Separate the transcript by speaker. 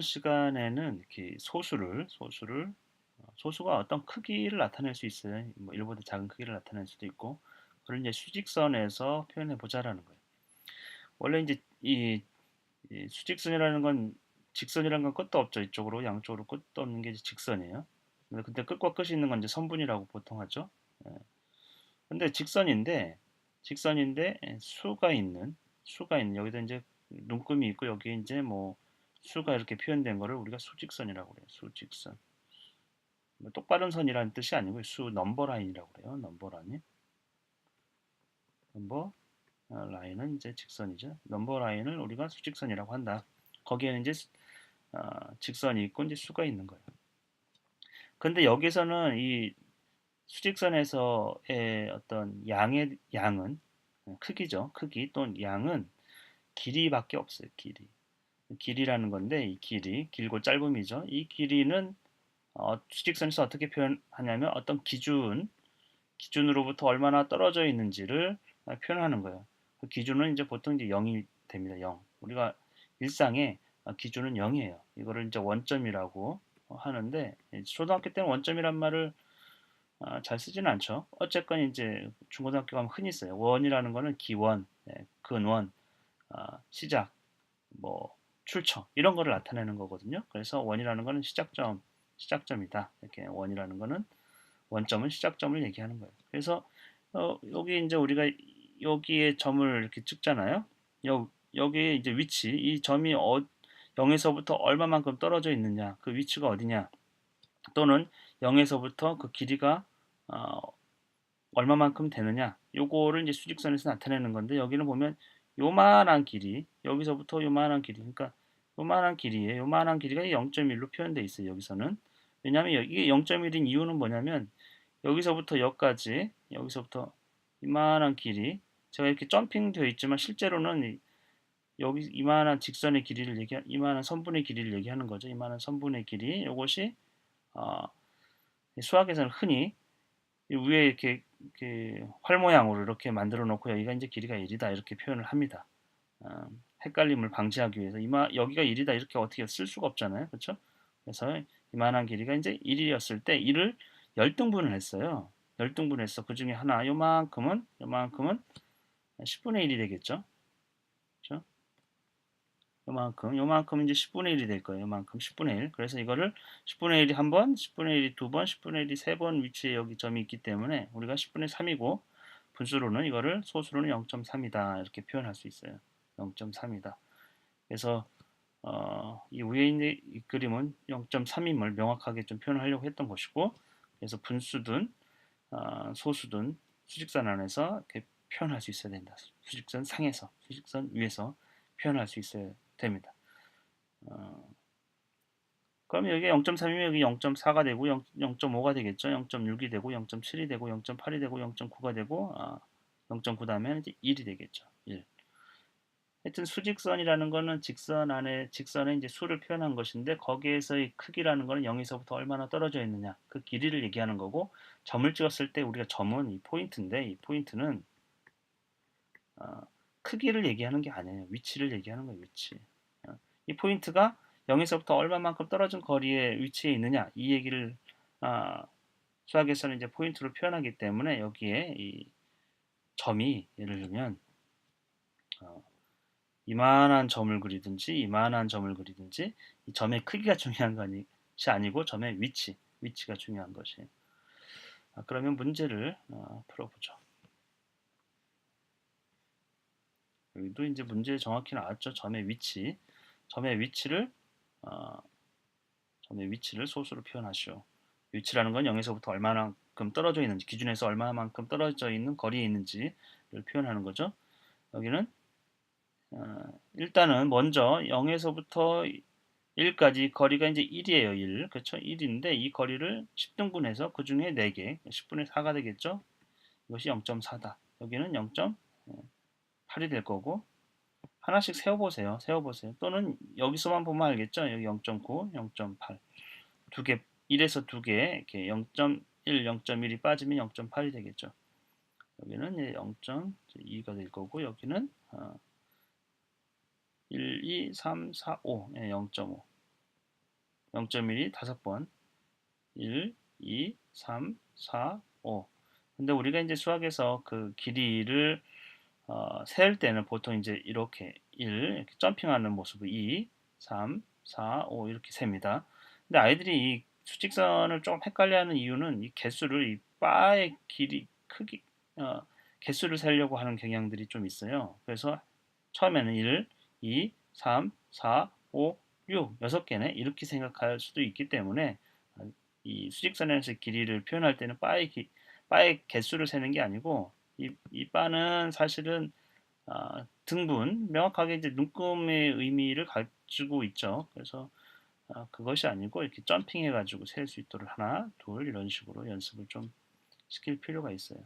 Speaker 1: 시간에는 이렇게 소수를 소수를 어, 소수가 어떤 크기를 나타낼 수 있어요. 뭐 1보다 작은 크기를 나타낼 수도 있고 그걸 이제 수직선에서 표현해 보자라는 거예요. 원래 이제 이, 이 수직선이라는 건 직선이라는 건 끝도 없죠. 이쪽으로 양쪽으로 끝도 없는 게 직선이에요. 근데 그때 끝과 끝이 있는 건 이제 선분이라고 보통 하죠. 예. 근데 직선인데 직선인데 수가 있는 수가 있는 여기다 이제 눈금이 있고 여기 이제 뭐 수가 이렇게 표현된 거를 우리가 수직선이라고 그래요. 수직선. 뭐 똑바른 선이라는 뜻이 아니고 수 넘버 라인이라고 그래요. 넘버 라인. 넘버 어, 라인은 이제 직선이죠. 넘버 라인을 우리가 수직선이라고 한다. 거기에는 이제 어, 직선이 있고 이제 수가 있는 거예요. 근데 여기서는 이 수직선에서의 어떤 양의 양은 크기죠. 크기 또는 양은 길이밖에 없어요. 길이. 길이라는 건데 이 길이 길고 짧음이죠. 이 길이는 어, 수직선에서 어떻게 표현하냐면 어떤 기준 기준으로부터 얼마나 떨어져 있는지를 표현하는 거예요. 그 기준은 이제 보통 이제 0이 됩니다. 0. 우리가 일상에 기준은 0이에요. 이거를 이제 원점이라고 하는데 초등학교 때는 원점이란 말을 아, 잘 쓰지는 않죠. 어쨌건 이제 중고등학교 가면 흔히 써요. 원이라는 거는 기원, 네, 근원, 아, 시작, 뭐 출처 이런 거를 나타내는 거거든요. 그래서 원이라는 거는 시작점, 시작점이다. 이렇게 원이라는 거는 원점은 시작점을 얘기하는 거예요. 그래서 어, 여기 이제 우리가 여기에 점을 이렇게 찍잖아요. 여, 여기 이제 위치, 이 점이 어, 0에서부터 얼마만큼 떨어져 있느냐, 그 위치가 어디냐, 또는 0에서부터 그 길이가 어, 얼마만큼 되느냐, 요거를 이제 수직선에서 나타내는 건데 여기는 보면 요만한 길이, 여기서부터 요만한 길이, 그러니까 요만한 길이에요. 요만한 길이가 0.1로 표현되어 있어요. 여기서는. 왜냐하면 이게 0.1인 이유는 뭐냐면 여기서부터 여기까지, 여기서부터 이만한 길이, 제가 이렇게 점핑 되어 있지만 실제로는 여기 이만한 직선의 길이를 얘기 이만한 선분의 길이를 얘기하는 거죠. 이만한 선분의 길이 이것이 어, 수학에서는 흔히 위에 이렇게, 이렇게 활 모양으로 이렇게 만들어 놓고 여기가 이제 길이가 1이다 이렇게 표현을 합니다. 어, 헷갈림을 방지하기 위해서 이마 여기가 1이다 이렇게 어떻게 쓸 수가 없잖아요. 그렇죠? 그래서 이만한 길이가 이제 1이었을 때 1을 열등분을 했어요. 열등분을 했어. 그 중에 하나 요만큼은 요만큼은 10분의 1이 되겠죠. 요만큼, 요만큼 이제 10분의 1이 될 거예요. 요만큼 10분의 1. 그래서 이거를 10분의 1이 한 번, 10분의 1이 두 번, 10분의 1이 세 번 위치에 여기 점이 있기 때문에 우리가 10분의 3이고 분수로는 이거를 소수로는 0.3이다 이렇게 표현할 수 있어요. 0.3이다. 그래서 어, 이 위에 있는 이 그림은 0.3임을 명확하게 좀 표현하려고 했던 것이고 그래서 분수든 어, 소수든 수직선 안에서 이렇게 표현할 수 있어야 된다. 수직선 상에서, 수직선 위에서 표현할 수 있어야 됩니다. 어, 그럼 여기 0.3이면 여기 0.4가 되고 0, 0.5가 되겠죠. 0.6이 되고 0.7이 되고 0.8이 되고 0.9가 되고 아, 0.9 다음에 이제 1이 되겠죠. 1. 하여튼 수직선이라는 거는 직선 안에 직선에 이제 수를 표현한 것인데 거기에서의 크기라는 거는 0에서부터 얼마나 떨어져 있느냐 그 길이를 얘기하는 거고 점을 찍었을 때 우리가 점은 이 포인트인데 이 포인트는 어, 크기를 얘기하는 게 아니에요 위치를 얘기하는 거예요 위치 어, 이 포인트가 0에서부터 얼마만큼 떨어진 거리에 위치해 있느냐 이 얘기를 어, 수학에서는 이제 포인트로 표현하기 때문에 여기에 이 점이 예를 들면 어, 이만한 점을 그리든지 이만한 점을 그리든지 이 점의 크기가 중요한 것이 아니고 점의 위치, 위치가 중요한 것이. 아, 그러면 문제를 어, 풀어보죠. 여기도 이제 문제 정확히 나왔죠. 점의 위치, 점의 위치를 어, 점의 위치를 소수로 표현하시오. 위치라는 건 0에서부터 얼마만큼 떨어져 있는지, 기준에서 얼마만큼 떨어져 있는 거리에 있는지를 표현하는 거죠. 여기는 어, 일단은 먼저 0에서부터 1까지 거리가 이제 1이에요. 1. 그렇죠? 1인데 이 거리를 10등분해서 그 중에 4개, 10분의 4가 되겠죠? 이것이 0.4다. 여기는 0.8이 될 거고 하나씩 세워보세요. 세워보세요. 또는 여기서만 보면 알겠죠? 여기 0.9, 0.8. 두 개, 1에서 두 개, 이렇게 0.1, 0.1이 빠지면 0.8이 되겠죠. 여기는 0.2가 될 거고 여기는 어, 1, 2, 3, 4, 5. 예, 0.5. 0.1이 다섯 번 1, 2, 3, 4, 5 근데 우리가 이제 수학에서 그 길이를 어, 셀 때는 보통 이제 이렇게 1 이렇게 점핑하는 모습을 2, 3, 4, 5 이렇게 셉니다. 근데 아이들이 이 수직선을 좀 헷갈려하는 이유는 이 개수를 이 바의 길이 크기 어, 개수를 세려고 하는 경향들이 좀 있어요. 그래서 처음에는 1, 2, 3, 4, 5, 6, 6개네 이렇게 생각할 수도 있기 때문에 이 수직선에서 길이를 표현할 때는 바의, 기, 바의 개수를 세는 게 아니고 이, 이 바는 사실은 아, 등분 명확하게 이제 눈금의 의미를 가지고 있죠. 그래서 아, 그것이 아니고 이렇게 점핑해 가지고 셀 수 있도록 하나, 둘 이런 식으로 연습을 좀 시킬 필요가 있어요.